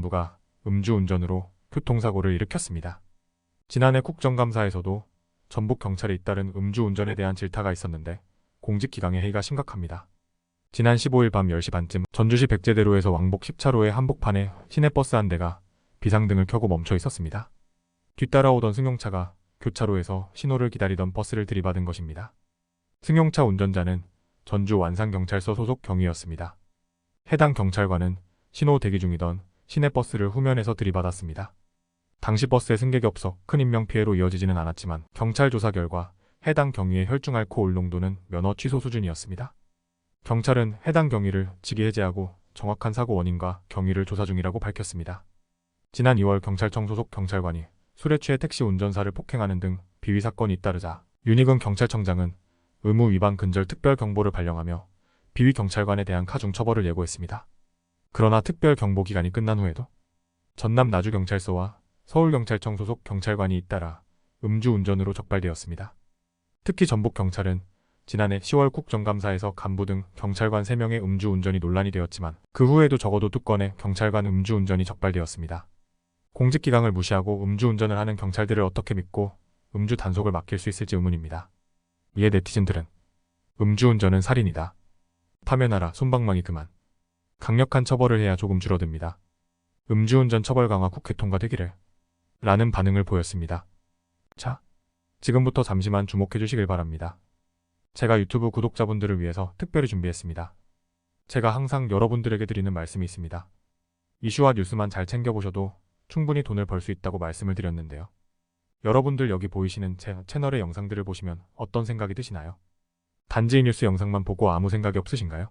부가 음주운전으로 교통사고를 일으켰습니다. 지난해 국정감사에서도 전북 경찰에 잇따른 음주운전에 대한 질타가 있었는데 공직기강의 해이가 심각합니다. 지난 15일 밤 10시 반쯤 전주시 백제대로에서 왕복 10차로의 한복판에 시내버스 한 대가 비상등을 켜고 멈춰 있었습니다. 뒤따라오던 승용차가 교차로에서 신호를 기다리던 버스를 들이받은 것입니다. 승용차 운전자는 전주 완산경찰서 소속 경위였습니다. 해당 경찰관은 신호 대기 중이던 시내버스를 후면에서 들이받았습니다. 당시 버스에 승객이 없어 큰 인명피해로 이어지지는 않았지만 경찰 조사 결과 해당 경위의 혈중 알코올 농도는 면허 취소 수준이었습니다. 경찰은 해당 경위를 직위 해제하고 정확한 사고 원인과 경위를 조사 중이라고 밝혔습니다. 지난 2월 경찰청 소속 경찰관이 술에 취해 택시 운전사를 폭행하는 등 비위 사건이 잇따르자 윤희근 경찰청장은 의무 위반 근절 특별 경보를 발령하며 비위 경찰관에 대한 가중 처벌을 예고했습니다. 그러나 특별 경보 기간이 끝난 후에도 전남 나주경찰서와 서울경찰청 소속 경찰관이 잇따라 음주운전으로 적발되었습니다. 특히 전북경찰은 지난해 10월 국정감사에서 간부 등 경찰관 3명의 음주운전이 논란이 되었지만 그 후에도 적어도 두 건의 경찰관 음주운전이 적발되었습니다. 공직기강을 무시하고 음주운전을 하는 경찰들을 어떻게 믿고 음주 단속을 맡길 수 있을지 의문입니다. 이에 네티즌들은 음주운전은 살인이다. 파면하라 손방망이 그만. 강력한 처벌을 해야 조금 줄어듭니다. 음주운전 처벌 강화 국회 통과되기를. 라는 반응을 보였습니다. 자, 지금부터 잠시만 주목해 주시길 바랍니다. 제가 유튜브 구독자분들을 위해서 특별히 준비했습니다. 제가 항상 여러분들에게 드리는 말씀이 있습니다. 이슈와 뉴스만 잘 챙겨보셔도 충분히 돈을 벌 수 있다고 말씀을 드렸는데요. 여러분들 여기 보이시는 제 채널의 영상들을 보시면 어떤 생각이 드시나요? 단지 이 뉴스 영상만 보고 아무 생각이 없으신가요?